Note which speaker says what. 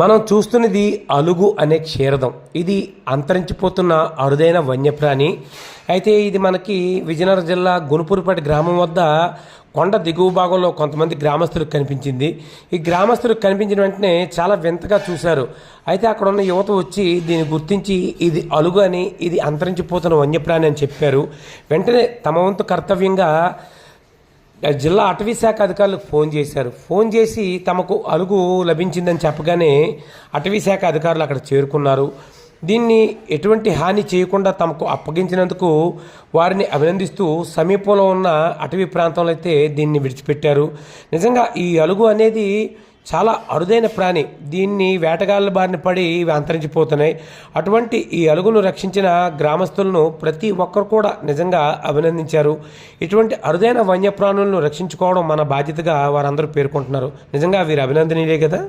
Speaker 1: మనం చూస్తున్నది అలుగు అనే క్షీరదం. ఇది అంతరించిపోతున్న అరుదైన వన్యప్రాణి. అయితే ఇది మనకి విజయనగరం జిల్లా గునుపూరుపేట గ్రామం వద్ద కొండ దిగువ భాగంలో కొంతమంది గ్రామస్తులకు కనిపించింది. ఈ గ్రామస్తులకు కనిపించిన వెంటనే చాలా వింతగా చూశారు. అయితే అక్కడ ఉన్న యువత వచ్చి దీన్ని గుర్తించి ఇది అలుగు అని ఇది అంతరించిపోతున్న వన్యప్రాణి అని చెప్పారు. వెంటనే తమ వంతు కర్తవ్యంగా జిల్లా అటవీ శాఖ అధికారులకు ఫోన్ చేశారు. ఫోన్ చేసి తమకు అలుగు లభించిందని చెప్పగానే అటవీ శాఖ అధికారులు అక్కడ చేరుకున్నారు. దీన్ని ఎటువంటి హాని చేయకుండా తమకు అప్పగించినందుకు వారిని అభినందిస్తూ సమీపంలో ఉన్న అటవీ ప్రాంతంలో అయితే దీన్ని విడిచిపెట్టారు. నిజంగా ఈ అలుగు అనేది చాలా అరుదైన ప్రాణి. దీన్ని వేటగాళ్ళ బారిన పడి ఇవి అంతరించిపోతున్నాయి. అటువంటి ఈ అలుగును రక్షించిన గ్రామస్తులను ప్రతి ఒక్కరు కూడా నిజంగా అభినందించారు. ఇటువంటి అరుదైన వన్యప్రాణులను రక్షించుకోవడం మన బాధ్యతగా వారందరూ పేర్కొంటున్నారు. నిజంగా వీరు అభినందనీయులే కదా?